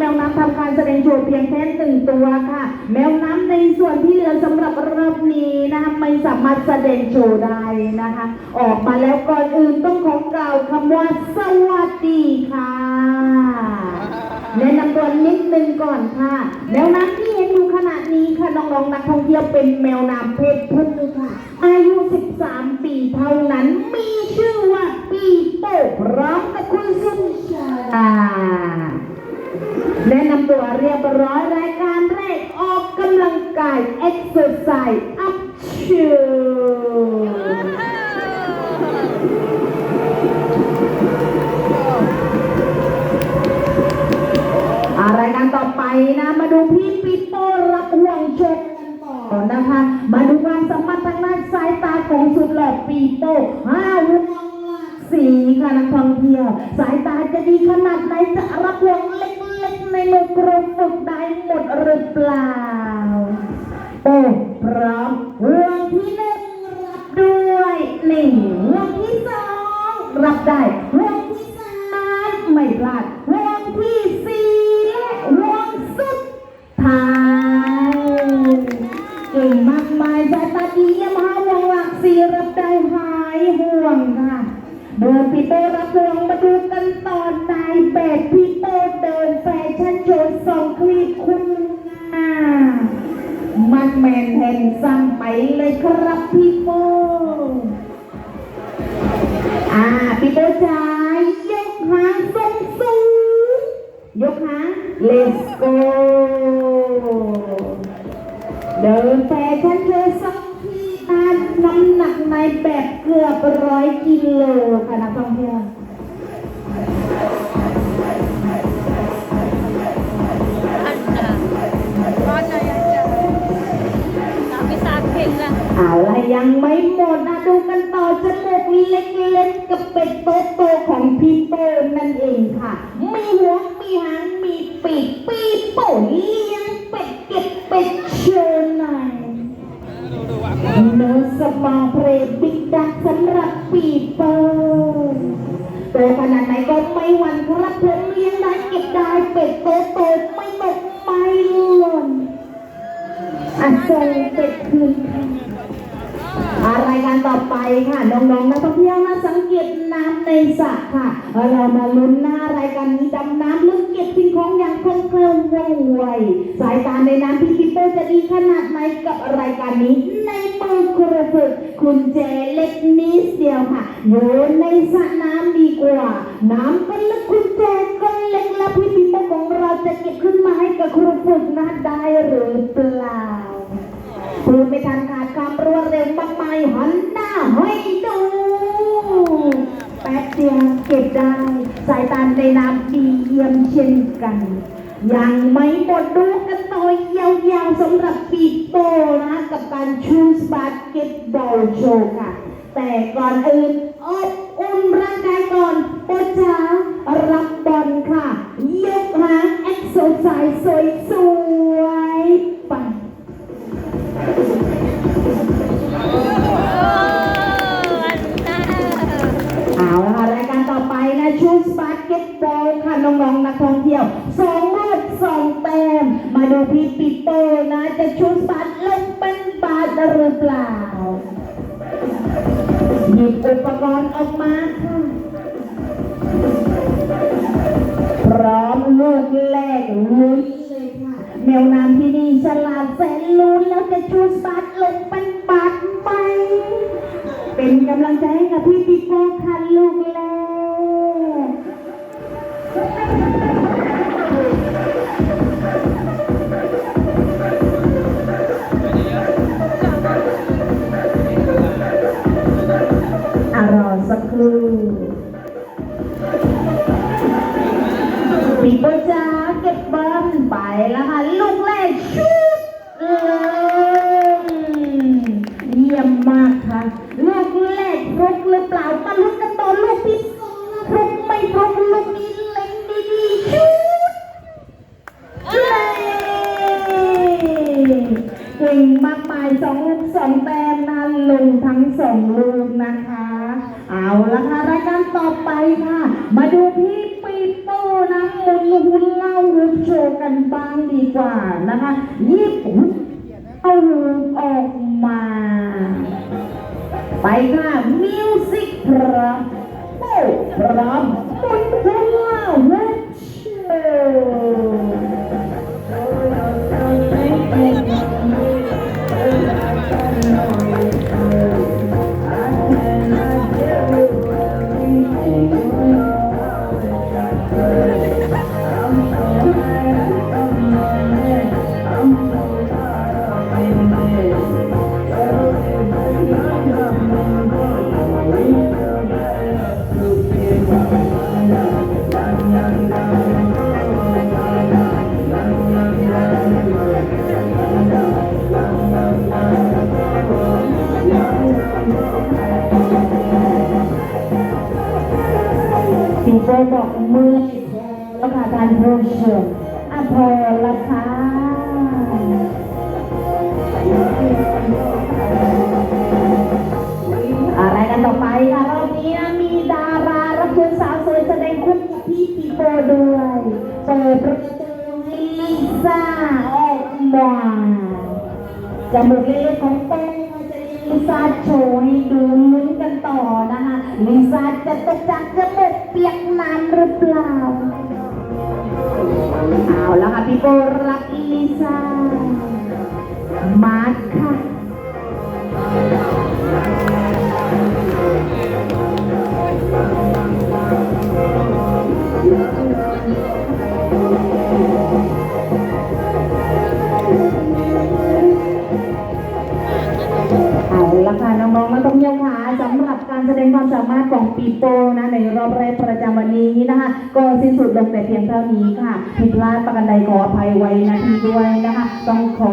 แมวน้ำทำการแสดงโชว์เพียงแค่หนึ่งตัวค่ะ แมวน้ำในส่วนที่เหลือสำหรับรอบนี้นะคะไม่สามารถแสดงโชว์ได้นะคะ ออกมาแล้วก่อนอื่นต้องขอกล่าวคำว่าสวัสดีค่ะแนะนำตัวนิดนึงก่อนค่ะ แมวน้ำที่เห็นอยู่ขณะนี้ค่ะน้องๆนักท่องเที่ยวเป็นแมวน้ำเพศผู้ค่ะ อายุ 13 ปีเท่านั้นมีชื่อว่าปีโป้พร้อมกับคุณสุชาแน ร้อยรายการแรกออกกำลังกาย Exercise Up to อารายการต่อไปนะ มาดูพี่ปีโป้รับห่วงชกกันต่อนะคะ มาดูความสามารถทางด้านสายตาของสุดหล่อปีโป้ห้าห่วงสีค่ะนักท่องเที่ยว สายตาจะดีขนาดไหนจะรับห่วงเล็ก ในมือกรงฝึกได้หมดหรือเปล่า โอ้พร้อมห่วงที่หนึ่งรับด้วยหนึ่งห่วงที่สองรับได้ห่วงที่สามไม่พลาดห่วงที่สี่และห่วงสุดท้ายเก่งมากมายสายตาดีเยี่ยมห้าวงหลักสี่รับได้หายห่วงค่ะเดินพี่โตรับห่วง แมนแทนซ้ำไปเลยครับพี่โปอ่าพี่โปจ๋ายกหางสูงสูงยกหาง let's go เดินแต่ฉันเธอสักทีนานน้ำหนักในแบบเกือบร้อยกิโลค่ะนักท่องเที่ยว ยังไม่หมดนะดูกันต่อจมูกเล็กๆกับเป็ดโตโตๆของพี่โป้นั่นเองค่ะ มีหัวมีหางมีปีกปีโป้เลี้ยงเป็ดเก็บเป็ดเชิญหน่อยเนื้อสมองเพลบิ๊กดักสำหรับปีโป้โตขนาดไหนก็ไม่หวั่นครับผมเลี้ยงได้เก็บได้เป็ดโตโตไม่ตกไม่หล่นอะส่งเป็ดคืนค่ะ รายการต่อไปค่ะน้องๆนักท่องเที่ยวมาสังเกตน้ำในสระค่ะ เรามาลุ้นหน้ารายการนี้ดำน้ำลึกเก็บสิ่งของอย่างคล่องแคล่วว่องไวสายตาในน้ำพี่ปิโป้จะดีขนาดไหนกับรายการนี้ในมือกระฝึกคุณแจเล็กนิดเดียวค่ะโยนในสระน้ำดีกว่า น้ำก็ลึกคุณแจก็เล็กและพี่ปิโปของเราจะเก็บขึ้นมาให้กับครูฝึกนะได้หรือเปล่า พูดไม่ทันขาดคำรวดเร็วมากมายหันหน้าให้ดูแป๊บเดียวเก็บได้สายตาในน้ำดีเยี่ยมเช่นกันยังไม่หมดดูกันต่อยาวๆสำหรับปีโป้นะ กับการชูสบาสเกตบอลโชว์ค่ะ แต่ก่อนอื่นอบอุ่นร่างกายก่อนโปจ้ารับบอลค่ะ ยกหางเอ็กโซไซส์สวย ดูพี่ปิโป้นะจะชุดบาสลงเป็นบาสหรือเปล่า หยิบอุปกรณ์ออกมาค่ะ พร้อมลูกแรกลุยเลยค่ะแมวน้ำที่นี่ฉลาดแสนรู้แล้วจะชุดบาสลงเป็นบาสไหมเป็นกำลังใจให้กับพี่ปิโป้ค่ะ ครู่ปีโป้จ้าเก็บบอลไปแล้วค่ะลูกแรกชุดเออเยี่ยมมากค่ะลูกแรกฟลุกหรือเปล่ามาลุ้นกันต่อลูกที่สองนะฟลุกไม่ฟลุกลูกนี้เล็งดีๆชุดเลยเก่งมากมายสองลูกสองแต้มนะลงทั้งสองลูกนะคะ เอาละค่ะรายการต่อไปค่ะ มาดูพี่ปีโป้นะหมุนหุ่นเล่าหุบโชว์กันบ้างดีกว่านะคะยิบหุบเอาหูออกมา ไปค่ะมิวสิกพร้อมโป้พร้อมหมุนหุ่นเล่าหุบโชว์ บอกมือแล้วค่ะท่านผู้ชมอะพอละค่ะอะไรกันต่อไปค่ะรอบนี้นะมีดารารับเชิญสาวสวยแสดงคู่กับพี่ปีโป้ด้วยเปิดประตูให้ลิซ่าออกมาจมูกเล็กๆของโป้จะลิซ่าโชว์ให้ดูลุ้นกันต่อนะคะลิซ่าจะตกจากจมูกเปียกน้ำ หรือเปล่าเอาแล้วค่ะพี่โบรักลิซ่ามาร์คค่ะ ละค่ะน้องๆและต้องเยาวค่ะสำหรับการแสดงความสามารถของปีโป้นะในรอบแรกประจำวันนี้นะคะ ก็สิ้นสุดลงแต่เพียงเท่านี้ค่ะผิดพลาดประกันใดขออภัยไว้นะทีด้วยนะคะ ต้องขอ